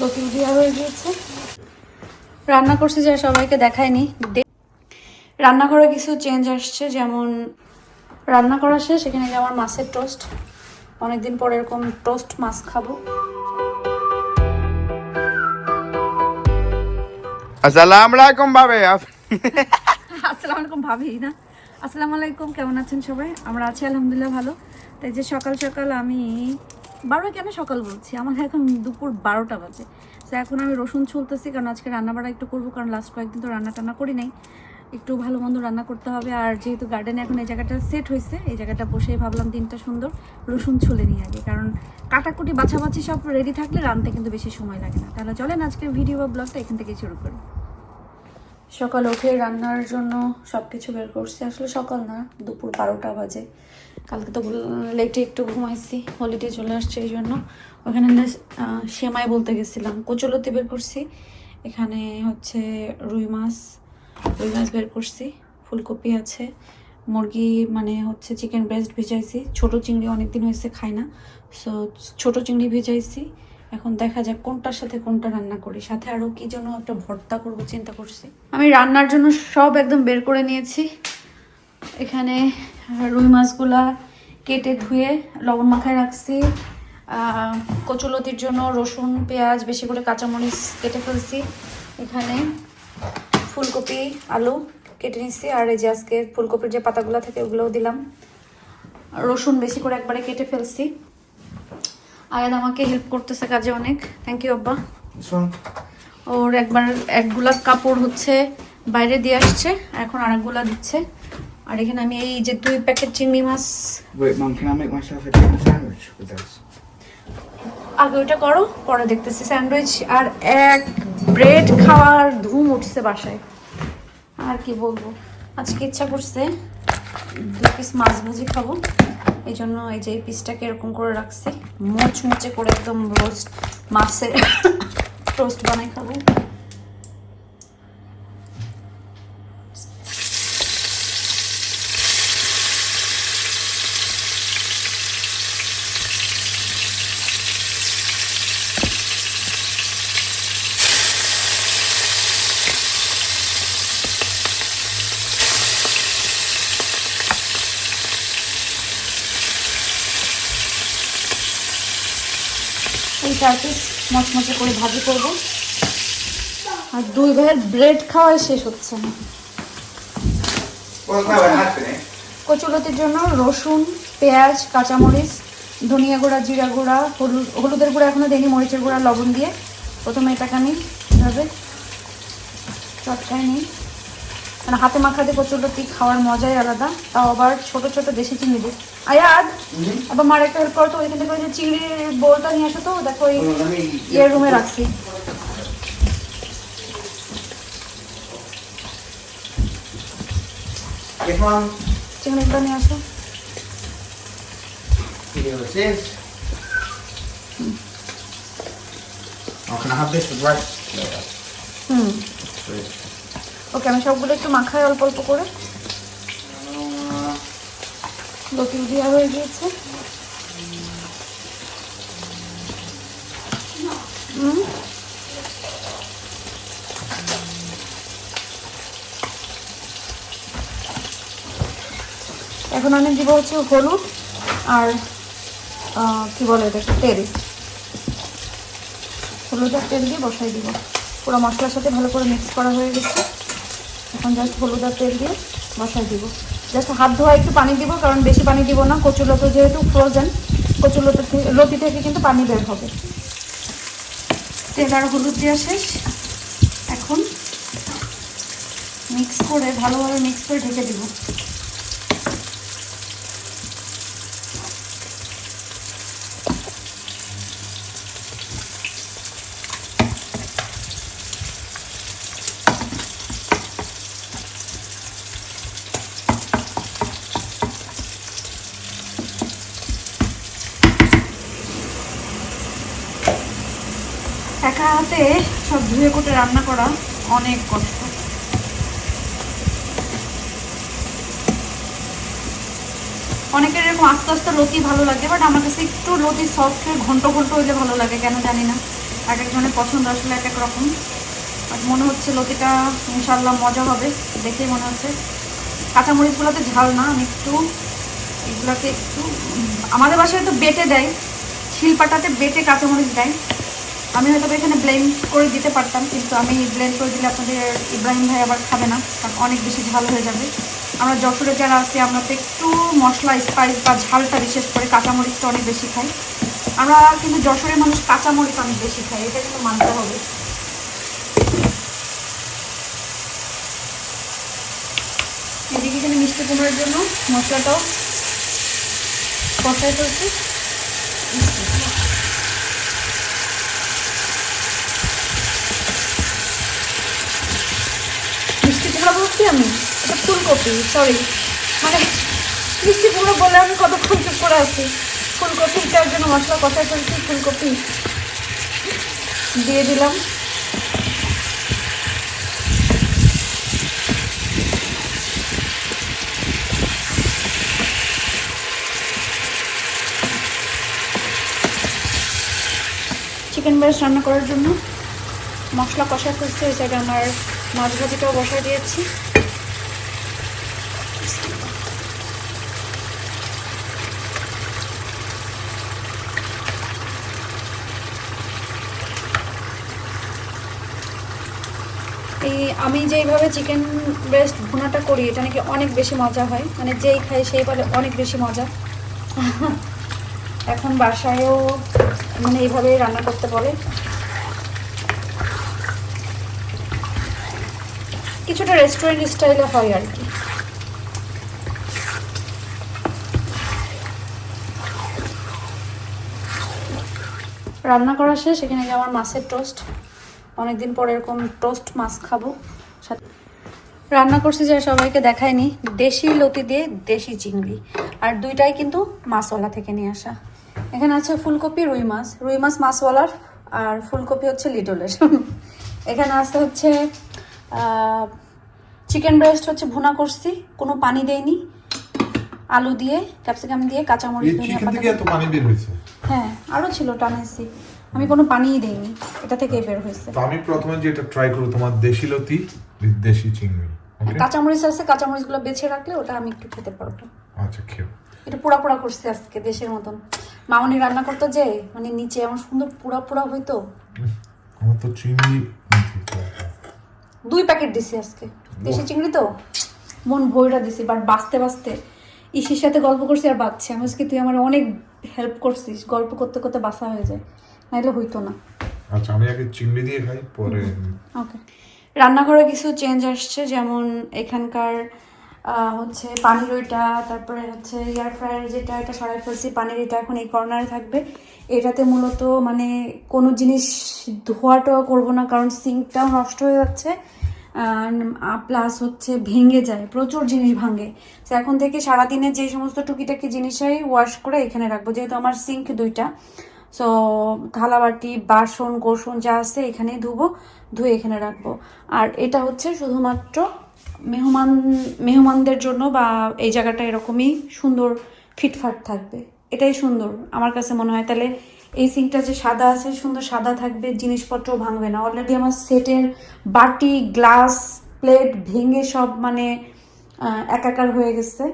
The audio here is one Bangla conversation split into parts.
লতি দেওয়া হয়ে গিয়েছে। রান্না করছি যা সবাইকে দেখায়নি রান্নাঘরে কিছু চেঞ্জ আসছে যেমন রান্না করা শেষ এখানে আমার মাছের টোস্ট অনেকদিন পর এরকম টোস্ট মাছ খাব। আসসালামু আলাইকুম ভাবে। আসসালামু আলাইকুম ভাবি না? আসসালামু আলাইকুম কেমন আছেন সবাই? আমরা আছি আলহামদুলিল্লাহ ভালো। তাই যে সকাল সকাল আমি বারো কেন সকাল বলছি? আমার এখন দুপুর বারোটা বাজে। তো এখন আমি রসুন ছুলতেছি, কারণ আজকে রান্না বাড়া একটু করব, কারণ লাস্ট কয়েকদিন তো রান্না টান্না করি নাই। একটু ভালো মন্দ রান্না করতে হবে, আর যেহেতু গার্ডেনে এখন এই জায়গাটা সেট হয়েছে, এই জায়গাটা বসে ভাবলাম দিনটা সুন্দর রসুন ছুলে নিয়ে আগে, কারণ কাটাকুটি বাছাবাছি সব রেডি থাকলে রানতে কিন্তু বেশি সময় লাগে না। তাহলে চলেন আজকের ভিডিও বা ব্লগটা এখান থেকে শুরু করি। সকাল উঠে রান্নার জন্য সব কিছু বের করছি। আসলে সকাল না, দুপুর বারোটা বাজে। কালকে তো লেটে একটু ঘুমাইছি হলিডে চলে আসছে এই জন্য। ওখানে সেমাই বলতে গেছিলাম। কচলতি বের করছি, এখানে হচ্ছে রুই মাছ রুই মাছ বের করছি, ফুলকপি আছে, মুরগি মানে হচ্ছে চিকেন ব্রেস্ট ভিজাইছি। ছোট চিংড়ি অনেকদিন হয়েছে খাই না সো ছোট চিংড়ি ভেজাইছি। এখন দেখা যাক কোনটার সাথে কোনটা রান্না করি। সাথে আরও কি যেন একটা ভর্তা করব চিন্তা করছি। আমি রান্নার জন্য সব একদম বের করে নিয়েছি। এখানে রুই মাছগুলা কেটে ধুয়ে লবণ মাখায় রাখছি। কচুলতির জন্য রসুন, পেঁয়াজ, বেশি করে কাঁচামরিচ কেটে ফেলছি। এখানে ফুলকপি, আলু কেটে নিচ্ছি আর এই যে আজকে ফুলকপির যে পাতাগুলো থাকে ওগুলোও দিলাম। রসুন বেশি করে একবারে কেটে ফেলছি। আয়াদ আমাকে হেল্প করতেছে কাজে অনেক। থ্যাংক ইউ আব্বা। ওর একবার একগুলা কাপড় হচ্ছে বাইরে দিয়ে আসছে এখন আরেকগুলা দিচ্ছে। আর এখানে আমি এই যে দুই প্যাকেট চিংড়ি মাছ। Wait, mum, can I make myself a chicken sandwich with this? আগে ওইটা করো পরে দেখতেছি স্যান্ডউইচ। আর এক ব্রেড খাওয়ার ধুম উঠছে বাসায়। আর কি বলব? আজকে ইচ্ছা করছে দু পিস মাছ ভাজি খাব। এই জন্য এই যে পিসটাকে এরকম করে রাখছি। মুচমুচে করে একদম রোস্ট মাছের রোস্ট বানাই খাব। চার পিস মচমচে করে ভাজি করব। আর দুই ভাইয়ের ব্রেড খাওয়াই শেষ হচ্ছে। না? কচুলতির জন্য রসুন পেঁয়াজ কাঁচামরিচ ধনিয়া গুঁড়া জিরা গুঁড়া হলুদ হলুদের গুঁড়া এখনও দেয়নি মরিচের গুঁড়া লবণ দিয়ে। প্রথমে এটাকে নিই এভাবে চটকায় নিই। মানে হাতে মাখাতে কচুলতি খাওয়ার মজাই আলাদা তাও আবার ছোট ছোট দেশি চিংড়ি দিয়ে। আয়াদ আবার মার একটা হেল্প করো তো ওইখান থেকে ওই যে চিংড়ির বোলটা নিয়ে আসো তো দেখো ওই. ইয়ের রুমে রাখছি। চিংড়িগুলো নিয়ে আসো। can I have this with rice later? ওকে আমি সবগুলো একটু মাখাই অল্প অল্প করে। Uh, লতি দেওয়া হয়ে গিয়েছে। এখন আমি দিব হচ্ছে হলুদ আর কি বলে এটাকে তেল। হলুদ আর তেল দিয়ে বসাই দিব। পুরো মশলার সাথে ভালো করে মিক্স করা হয়ে গেছে। এখন জাস্ট হলুদ আর তেল দিয়ে মশলা দিব। জাস্ট হাত ধোয়া একটু পানি দিব, কারণ বেশি পানি দিব না। কচুলতো যেহেতু ফ্রোজেন কচুলতো লতি থেকে কিন্তু পানি বের হবে। তেল আর হলুদ দেওয়া শেষ। এখন মিক্স করে ভালোভাবে মিক্স করে ঢেকে দিব একা হাতে সব ধুয়ে রান্না করা অনেক কষ্ট। অনেকের এরকম আস্তে আস্তে লতি ভালো লাগে বাট আমার কাছে একটু লতি সফট ঘন্ট ঘন্ট হইলে ভালো লাগে, কেন জানি না। এক একজনের পছন্দ আসলে এক এক রকম। বাট মনে হচ্ছে লতিটা ইনশাল্লাহ মজা হবে, দেখেই মনে হচ্ছে। কাঁচামরিচগুলোতে ঝাল না, আমি একটু এগুলোকে একটু আমাদের বাসায় তো বেটে দেয়, শিলপাটাতে বেটে কাঁচামরিচ দেয়। আমি হয়তো এখানে ব্লেন্ড করে দিতে পারতাম, কিন্তু আমি ব্লেন্ড করে দিলে আপনাদের ইব্রাহিম ভাই আবার খাবে না, কারণ অনেক বেশি ঝাল হয়ে যাবে। আমরা যশোরে যারা আছি, আমরা তো একটু মশলা স্পাইস বা ঝালটা বিশেষ করে কাঁচামরিচটা অনেক বেশি খাই। আমরা কিন্তু যশোরের মানুষ কাঁচামরিচ অনেক বেশি খাই, এটা কিন্তু মানতে হবে। এদিকে এখানে মিষ্টি কুমড়োর জন্য মশলাটাও কষাই করছি আমি এটা ফুলকপি সরি মানে মিষ্টি কুমড়ো বলে আমি কতক্ষণ চুপ করে আছি। ফুলকপিটার জন্য মশলা কষাই করছি ফুলকপি দিয়ে দিলাম। চিকেন ব্রেস্ট রান্না করার জন্য মশলা কষা করছে এই সাইডে আমার মাছ ভাজিটাও বসায় দিয়েছি। এই আমি যেইভাবে চিকেন ব্রেস্ট ভুনাটা করি, এটা নাকি অনেক বেশি মজা হয়। মানে যেই খাই সেই বলে অনেক বেশি মজা। এখন বাসায়ও মানে এইভাবেই রান্না করতে বলে। কিছুটা রেস্টুরেন্ট স্টাইলে হয় আর কি। রান্না করা শেষ, এখানে যে আমার মাছের টোস্ট অনেকদিন পরে এরকম টোস্ট মাছ খাব। রান্না করছি যে সবাইকে দেখায়নি দেশি লতি দিয়ে দেশি চিংড়ি। আর দুইটাই কিন্তু মাছওয়ালা থেকে নিয়ে আসা। এখানে আছে ফুলকপি, রুই মাছ। রুই মাছ মাছওয়ালার, আর ফুলকপি হচ্ছে লিটলের এখানে আছে হচ্ছে চিকেন ব্রেস্ট হচ্ছে ভুনা করছি কোনো পানি দেয়নি আলু দিয়ে ক্যাপসিকাম দিয়ে কাঁচামরিচ দিয়ে- পানি বের হয়েছে? হ্যাঁ আরও ছিল টানাইছি আমি কোনো পানিই দেইনি এটা থেকেই বের হয়েছে। আমি প্রথমে যেটা ট্রাই করব তোমার দেশি লতি দেশি চিংড়ি কাঁচামরিচ আছে কাঁচামরিচগুলো বেছে রাখলে ওটা আমি একটু খেতে পারব। আচ্ছা খেও এটা পোড়া পোড়া করছে আজকে দেশের মতন। মামনি রান্না করতো যে মানে নিচে এমন সুন্দর পোড়া পোড়া হইতো। আমার তো চিংড়ি দুই প্যাকেট দিছি আজকে। দেশি চিংড়ি তো? মন ভইরা দিছি বাট বাঁচতে বাঁচতে। ইসির সাথে গল্প করছি আর বাঁচছি। আমি আজকে তুই আমার অনেক হেল্প করছিস গল্প করতে করতে বাসা হয়ে যায়। নাইলে হইতো না। আচ্ছা আমি আগে চিংড়ি দিয়ে খাই পরে ওকে রান্নাঘরে কিছু চেঞ্জ আসছে যেমন এখানকার হচ্ছে পানির ওইটা, তারপরে হচ্ছে এয়ার ফ্রায়ার যেটা, এটা সরাই ফেলছি, পানির এটা এখন এই কর্নারে থাকবে। এটাতে মূলত মানে কোনো জিনিস ধোয়াটাও করব না, কারণ সিঙ্কটাও নষ্ট হয়ে যাচ্ছে প্লাস হচ্ছে ভেঙে যায়, প্রচুর জিনিস ভাঙে। তো এখন থেকে সারাদিনে যে সমস্ত টুকিটাকি জিনিসই ওয়াশ করে এখানে রাখব, যেহেতু আমার সিঙ্ক দুইটা। সো থালাবাটি, বাসন কোসন যা আছে এখানেই ধুবো, ধুয়ে এখানে রাখব। আর এটা হচ্ছে শুধুমাত্র মেহমান, মেহমানদের জন্য বা এই জায়গাটা এরকমই সুন্দর ফিটফাট থাকবে। এটাই সুন্দর। আমার কাছে মনে হয় তাহলে এই সিঙ্কটা যে সাদা আছে, সুন্দর সাদা থাকবে জিনিসপত্র ভাঙবে না। অলরেডি আমার সেটের বাটি, গ্লাস, প্লেট ভেঙে সব মানে একাকার হয়ে গেছে।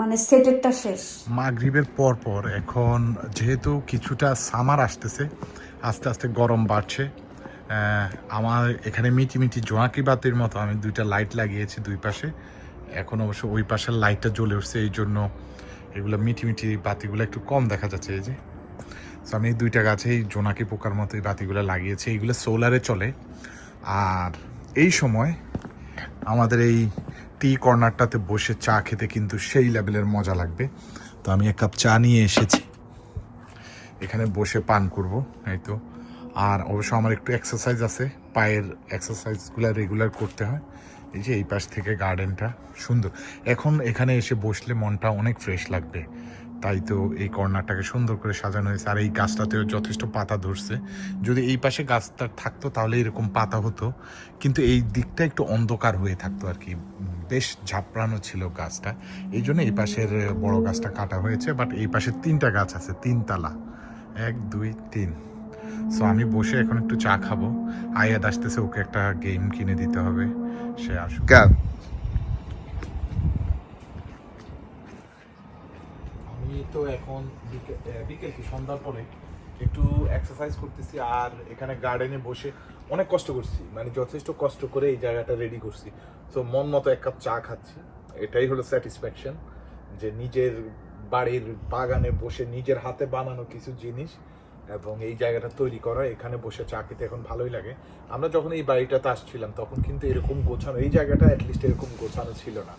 মানে সেটেরটা শেষ। মাগরিবের পর পর এখন যেহেতু কিছুটা সামার আসতেছে, আস্তে আস্তে গরম বাড়ছে। আমার এখানে মিটি মিটি জোনাকি বাতির মতো আমি দুইটা লাইট লাগিয়েছি দুই পাশে। এখন অবশ্য ওই পাশের লাইটটা জ্বলে উঠছে, এই জন্য এগুলো মিটি মিটি বাতিগুলো একটু কম দেখা যাচ্ছে এই যে। তো আমি এই দুইটা গাছেই জোনাকি পোকার মতো এই বাতিগুলো লাগিয়েছি, এইগুলো সোলারে চলে। আর এই সময় আমাদের এই টি কর্নারটাতে বসে চা খেতে কিন্তু সেই লেভেলের মজা লাগবে। তো আমি এক কাপ চা নিয়ে এসেছি। এখানে বসে পান করব, এই তো। আর অবশ্য আমার একটু এক্সারসাইজ আছে, পায়ের এক্সারসাইজগুলো রেগুলার করতে হয়। এই যে এই পাশ থেকে গার্ডেনটা সুন্দর। এখন এখানে এসে বসলে মনটা অনেক ফ্রেশ লাগবে। তাই তো এই কর্নারটাকে সুন্দর করে সাজানো হয়েছে। আর এই গাছটাতেও যথেষ্ট পাতা ধরছে। যদি এই পাশে গাছটা থাকতো তাহলে এরকম পাতা হতো। কিন্তু এই দিকটা একটু অন্ধকার হয়ে থাকতো আর কি। বেশ ঝাপড়ানো ছিল গাছটা। এই জন্য এই পাশের বড় গাছটা কাটা হয়েছে। বাট এই পাশে তিনটা গাছ আছে, তিনতলা। এক, দুই, তিন। সো আমি বসে এখন একটু চা খাব। আয়াদ আসতেছে ওকে একটা গেম কিনে দিতে হবে। সে আসুক। আমি তো এখন বিকেল কি? সন্ধ্যার পরে একটু এক্সারসাইজ করতেছি আর এখানে গার্ডেনে বসে অনেক কষ্ট করছি। মানে যথেষ্ট কষ্ট করে এই জায়গাটা রেডি করছি। তো মন মতো এক কাপ চা খাচ্ছি। এটাই হলো স্যাটিসফ্যাকশন যে নিজের বাড়ির বাগানে বসে নিজের হাতে বানানো কিছু জিনিস এবং এই জায়গাটা তৈরি করা, এখানে বসে চা খেতে এখন ভালোই লাগে। আমরা যখন এই বাড়িটাতে আসছিলাম, তখন কিন্তু এরকম গোছানো, এই জায়গাটা অ্যাটলিস্ট এরকম গোছানো ছিল না।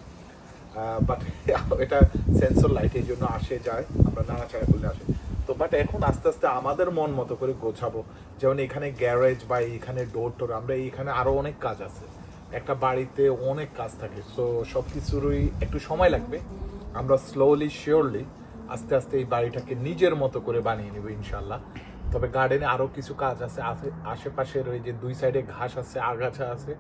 বাট এটা সেন্সর লাইট এই জন্য আসে, যায়, আমরা নাড়াচাড়া করলে আসে। তো বাট এখন আস্তে আস্তে আমাদের মন মতো করে গোছাবো। যেমন এখানে গ্যারেজ বা এখানে ডোর টোর, আমরা এইখানে আরও অনেক কাজ আছে। একটা বাড়িতে অনেক কাজ থাকে। সো সব কিছুরই একটু সময় লাগবে। আমরা স্লোলি শিওরলি আস্তে আস্তে এই বাড়িটাকে নিজের মতো করে বানিয়ে নেব ইনশাল্লাহ। তবে গার্ডেনে আরও কিছু কাজ আছে। আশে- আশেপাশের ওই যে দুই সাইডে ঘাস আছে, আগাছা আছে,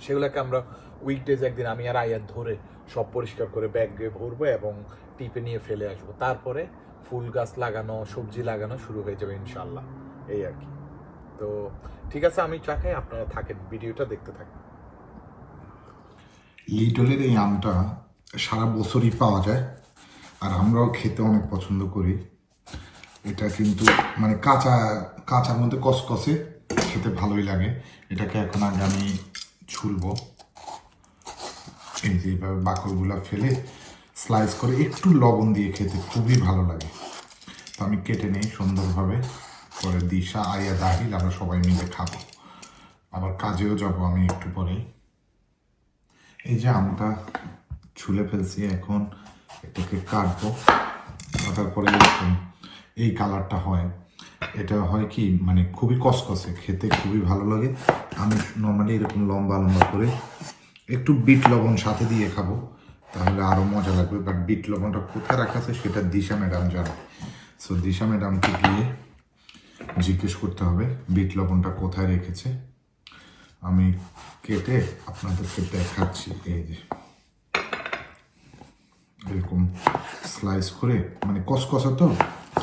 সেগুলোকে আমরা উইকডেজ একদিন আমি আর আয়াত ধরে সব পরিষ্কার করে ব্যাগ ভরবো এবং টিপে নিয়ে ফেলে আসব। তারপরে ফুল গাছ লাগানো, সবজি লাগানো শুরু হয়ে যাবে ইনশাল্লাহ। এই আর কি। তো ঠিক আছে, আমি চা খাই, আপনারা থাকেন। ভিডিওটা দেখতে থাকেন। লিটলের এই আমটা সারা বছরই পাওয়া যায়। আর আমরাও খেতে অনেক পছন্দ করি। এটা কিন্তু মানে কাঁচা, কাঁচার মধ্যে কসকসে খেতে ভালোই লাগে। এটাকে এখন আগে আমি ছুলবো। এই যে এইভাবে ফেলে স্লাইস করে একটু লবণ দিয়ে খেতে খুবই ভালো লাগে। তো আমি কেটে নিই সুন্দরভাবে। পরে দিশা আইয়া দাহিল, আমরা সবাই মিলে খাব। আবার কাজেও যাব আমি একটু পরেই। এই যে আমটা ছুলে ফেলছি এখন। এটাকে কাটবো। কাটার পরে এরকম এই কালারটা হয়। এটা হয় কি মানে খুবই কসকসে, খেতে খুবই ভালো লাগে। আমি নর্মালি এরকম লম্বা লম্বা করে একটু বিট লবণ সাথে দিয়ে খাব, তাহলে আরও মজা লাগবে। বাট বিট লবণটা কোথায় রাখা আছে সেটা দিশা ম্যাডাম জানে। সো দিশা ম্যাডামকে গিয়ে জিজ্ঞেস করতে হবে, বিট লবণটা কোথায় রেখেছে? আমি কেটে আপনাদেরকে দেখাচ্ছি, এই যে। এরকম স্লাইস করে মানে কসকসা তো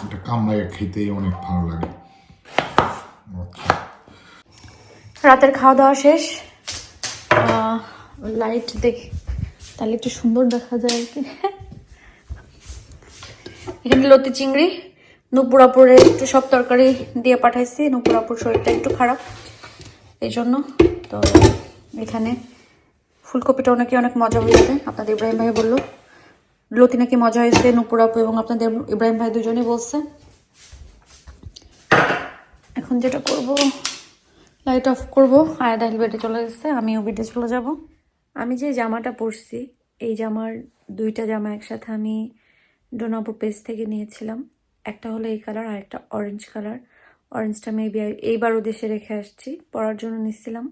এটা কামড়ায় খেতেই অনেক ভালো লাগে। আচ্ছা। রাতের খাওয়া দাওয়া শেষ লাইট দেখি, তাহলে একটু সুন্দর দেখা যায় আর কি। এখানে লতি চিংড়ি নুপুরাপুরে একটু সব তরকারি দিয়ে পাঠাইছি, নুপুরাপুর শরীরটা একটু খারাপ এই জন্য তো এখানে ফুলকপিটা নাকি অনেক মজা হয়েছে আপনাদের ইব্রাহিম ভাই বলল। লতি নাকি মজা হয়েছে নুপুরাপু এবং আপনাদের ইব্রাহিম ভাই দুজনেই বলছে। এখন যেটা করব লাইট অফ করব, আয়া দাহিল বেডে চলে গেছে, আমিও বেডে চলে যাব। আমি যে জামাটা পরছি, এই জামার দুইটা জামা একসাথে আমি ডোনাপুর পেজ থেকে নিয়েছিলাম। একটা হলো এই কালার আর একটা অরেঞ্জ কালার অরেঞ্জটা মেবি এইবারও দেশে রেখে আসছি, পরার জন্য নিচ্ছিলাম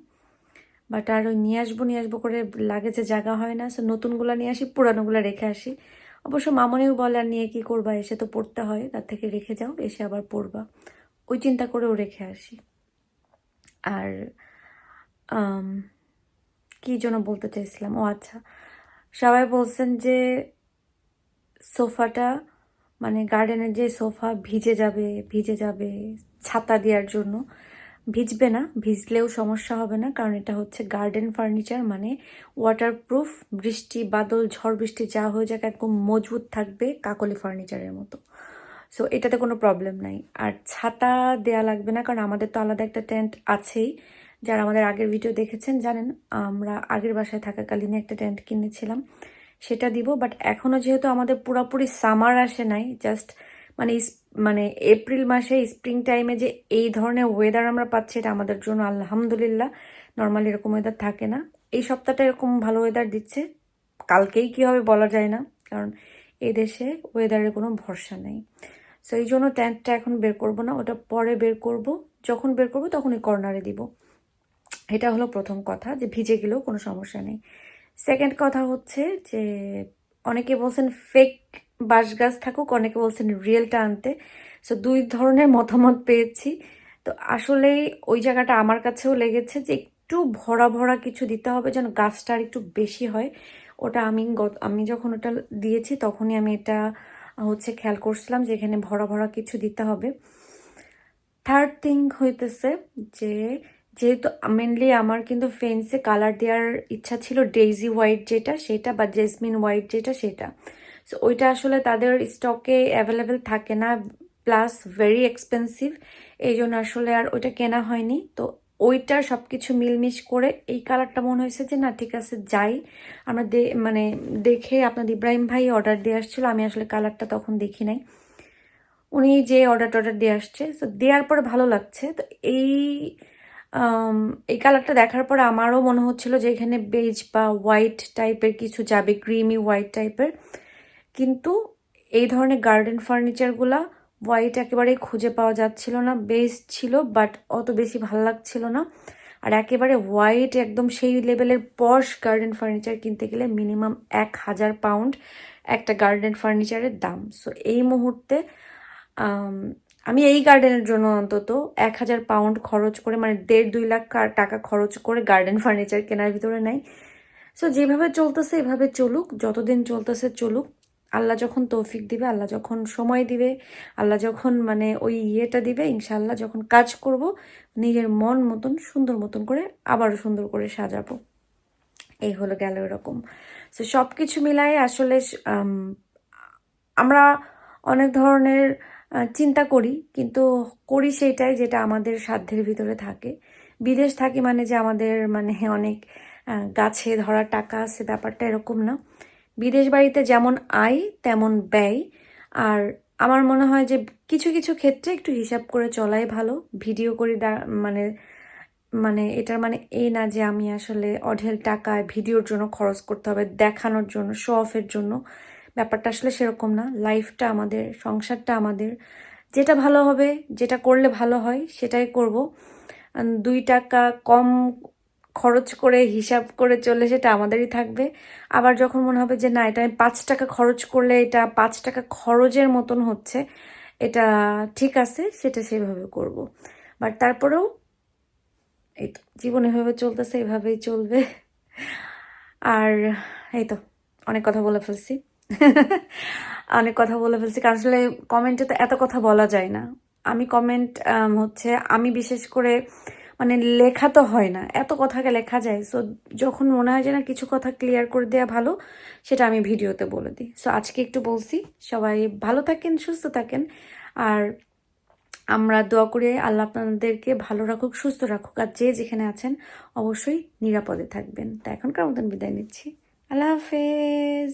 বাট আর ওই নিয়ে আসব নিয়ে আসব করে লাগেজে জায়গা হয় না। সো নতুনগুলো নিয়ে আসি, পুরানোগুলো রেখে আসি। অবশ্য মামনিও বলে আর নিয়ে কি করবা, এসে তো পড়তে হয়, তার থেকে রেখে যাও, এসে আবার পড়বা। ওই চিন্তা করেও রেখে আসি। আর কি জন্য বলতে চাইছিলাম? ও আচ্ছা সবাই বলছেন যে সোফাটা মানে গার্ডেনের যে সোফা ভিজে যাবে ভিজে যাবে ছাতা দেওয়ার জন্য। ভিজবে না, ভিজলেও সমস্যা হবে না, কারণ এটা হচ্ছে গার্ডেন ফার্নিচার মানে ওয়াটারপ্রুফ বৃষ্টি, বাদল, ঝড়, বৃষ্টি যা হয়ে যাক, একদম মজবুত থাকবে কাকলি ফার্নিচারের মতো। সো এটাতে কোনো প্রবলেম নাই। আর ছাতা দেয়া লাগবে না, কারণ আমাদের তো আলাদা একটা টেন্ট আছেই। যারা আমাদের আগের ভিডিও দেখেছেন জানেন, আমরা আগের বাসায় থাকাকালীন একটা টেন্ট কিনেছিলাম। সেটা দিব বাট এখনও যেহেতু আমাদের পুরোপুরি সামার আসে নাই জাস্ট মানে মানে এপ্রিল মাসে স্প্রিং টাইমে যে এই ধরনের ওয়েদার আমরা পাচ্ছি এটা আমাদের জন্য আলহামদুলিল্লাহ। নর্মালি এরকম ওয়েদার থাকে না। এই সপ্তাহটা এরকম ভালো ওয়েদার দিচ্ছে। কালকেই কী হবে বলা যায় না। কারণ এই দেশে ওয়েদারের কোনো ভরসা নেই। সো এই জন্য ট্যাঙ্কটা এখন বের করব না। ওটা পরে বের করব। যখন বের করব তখন ওই কর্নারে দিব। এটা হলো প্রথম কথা যে ভিজে গেলেও কোনো সমস্যা নেই। সেকেন্ড কথা হচ্ছে যে অনেকে বলছেন ফেক বাঁশ গাছ থাকুক, অনেকে বলছেন রিয়েলটা আনতে। সো দুই ধরনের মতামত পেয়েছি। তো আসলেই ওই জায়গাটা আমার কাছেও লেগেছে যে একটু ভরা ভরা কিছু দিতে হবে যেন গাছটা আর একটু বেশি হয়। ওটা আমি আমি যখন ওটা দিয়েছি তখনই আমি এটা, হচ্ছে খেয়াল করছিলাম যে এখানে ভরা ভরা কিছু দিতে হবে। থার্ড থিং হইতেছে যে, যেহেতু মেনলি আমার কিন্তু ফেন্সে কালার দেওয়ার ইচ্ছা ছিল ডেইজি হোয়াইট যেটা, সেটা বা জেসমিন হোয়াইট যেটা, সেটা। সো ওইটা আসলে তাদের স্টকে অ্যাভেলেবেল থাকে না প্লাস ভেরি এক্সপেন্সিভ এই জন্য আসলে আর ওইটা কেনা হয়নি। তো ওইটার সব কিছু মিলমিশ করে এই কালারটা মনে হয়েছে যে, না, ঠিক আছে, যাই। আমরা মানে দেখে আপনাদের ইব্রাহিম ভাই অর্ডার দিয়ে আসছিল, আমি আসলে কালারটা তখন দেখি নাই। উনি যে অর্ডার টর্ডার দিয়ে আসছে তো দেওয়ার পরে ভালো লাগছে। তো এই এই কালারটা দেখার পরে আমারও মনে হচ্ছিল যে, এখানে বেজ বা হোয়াইট টাইপের কিছু যাবে ক্রিমি হোয়াইট টাইপের কিন্তু এই ধরনের গার্ডেন ফার্নিচারগুলা হোয়াইট একেবারেই খুঁজে পাওয়া যাচ্ছিল না বেজ ছিল বাট অত বেশি ভালো লাগছিল না। আর একেবারে হোয়াইট একদম সেই লেভেলের পশ গার্ডেন ফার্নিচার কিনতে গেলে মিনিমাম এক হাজার পাউন্ড একটা গার্ডেন ফার্নিচারের দাম। সো এই মুহূর্তে, আমি এই গার্ডেনের জন্য অন্তত এক হাজার পাউন্ড খরচ করে মানে দেড় দুই লাখ টাকা খরচ করে গার্ডেন ফার্নিচার কেনার ভিতরে নাই। সো যেভাবে চলতেছে এভাবে চলুক, যতদিন চলতেছে চলুক আল্লাহ যখন তৌফিক দিবে, আল্লাহ যখন সময় দিবে, আল্লাহ যখন মানে ওই ইয়েটা দিবে ইনশাল্লাহ যখন কাজ করব, নিজের মন মতন, সুন্দর মতন করে আবারও সুন্দর করে সাজাবো। এই হলো গেল এরকম। সো সব কিছু মিলাই আসলে আমরা অনেক ধরনের চিন্তা করি, কিন্তু করি সেটাই যেটা আমাদের সাধ্যের ভিতরে থাকে। বিদেশ থাকি মানে যে আমাদের মানে অনেক গাছে ধরা টাকা আছে, ব্যাপারটা এরকম না। বিদেশ বাড়িতে যেমন আয়, তেমন ব্যয়। আর আমার মনে হয় যে কিছু কিছু ক্ষেত্রে একটু হিসাব করে চলাই ভালো। ভিডিও করি মানে মানে এটার মানে এই না যে আমি আসলে অঢেল টাকায় ভিডিওর জন্য খরচ করতে হবে, দেখানোর জন্য শো অফের জন্য। ব্যাপারটা আসলে সেরকম না। লাইফটা আমাদের, সংসারটা আমাদের। যেটা ভালো হবে, যেটা করলে ভালো হয়, সেটাই করব। দুই টাকা কম খরচ করে, হিসাব করে চললে সেটা আমাদেরই থাকবে। আবার যখন মনে হবে যে, না, এটা আমি পাঁচ টাকা খরচ করলে এটা পাঁচ টাকা খরচের মতন হচ্ছে, এটা ঠিক আছে, সেটা সেভাবে করব। বাট তারপরেও এই তো, জীবন এভাবে চলতেছে, এভাবেই চলবে। আর এই তো, অনেক কথা বলে ফেলছি। অনেক কথা বলে ফেলছি, কারণ আসলে কমেন্টে তো এত কথা বলা যায় না। আমি কমেন্ট হচ্ছে, আমি বিশেষ করে মানে লেখা তো হয় না। এত কথাকে লেখা যায়। সো যখন মনে হয় যে না কিছু কথা ক্লিয়ার করে দেওয়া ভালো, সেটা আমি ভিডিওতে বলে দিই। সো আজকে একটু বলছি, সবাই ভালো থাকেন, সুস্থ থাকেন। আর আমরা দোয়া করি আল্লাহ আপনাদেরকে ভালো রাখুক, সুস্থ রাখুক। আর যে যেখানে আছেন, অবশ্যই নিরাপদে থাকবেন। তা এখনকার মতন বিদায় নিচ্ছি। আল্লাহ হাফেজ।